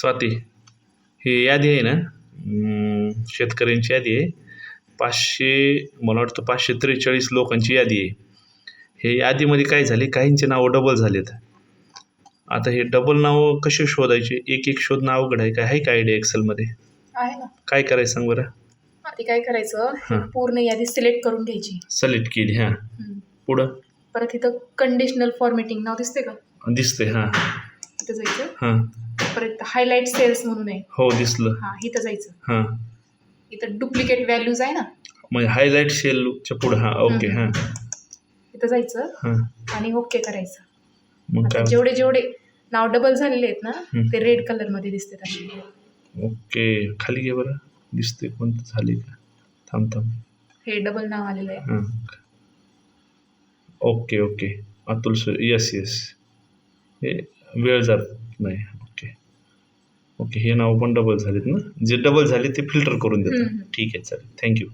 स्वाती ही यादी आहे ना? शेतकऱ्यांची यादी आहे. पाचशे मला वाटतं पाचशे त्रेचाळीस लोकांची यादी आहे. हे यादीमध्ये काय झाले? काहींचे नावं डबल झालेत. आता हे डबल नावं कसे शोधायचे? एक एक शोधणं अवघड आहे काय आहे का आयडिया एक्सेलमध्ये आहे ना. काय करायचं सांग बरं? आधी काय करायचं? हां. पूर्ण यादी सिलेक्ट करून घ्यायची. सिलेक्ट केली हां. पुढं? परत इथं कंडिशनल फॉर्मेटिंग नाव दिसते का? दिसतंय हां. तिथं जायचं. हां. परत हायलाईट सेल्स म्हणून आहे. हो दिसलं. हां इथं जायचं. हां. इथं डुप्लिकेट व्हॅल्यूज आहे ना? म्हणजे हायलाईट शेलच्या पुढं हां ओके हां. इथं जायचं हां. आणि ओके करायचं. मग आता काय? जेवढे जेवढे नाव डबल झालेले आहेत ना. ते रेड कलरमध्ये दिसतात असे. ओके खाली घे बरं. दिसते कोणतं झाले का? थांब थांब. हे डबल नाव आलेलं आहे. हां. ओके ओके अतुल सु यस यस हे वेळ जात नाही. ओके हे नाव पण डबल झालेत ना? जे डबल झाले ते फिल्टर करून देतात. ठीक आहे चालेल. थँक्यू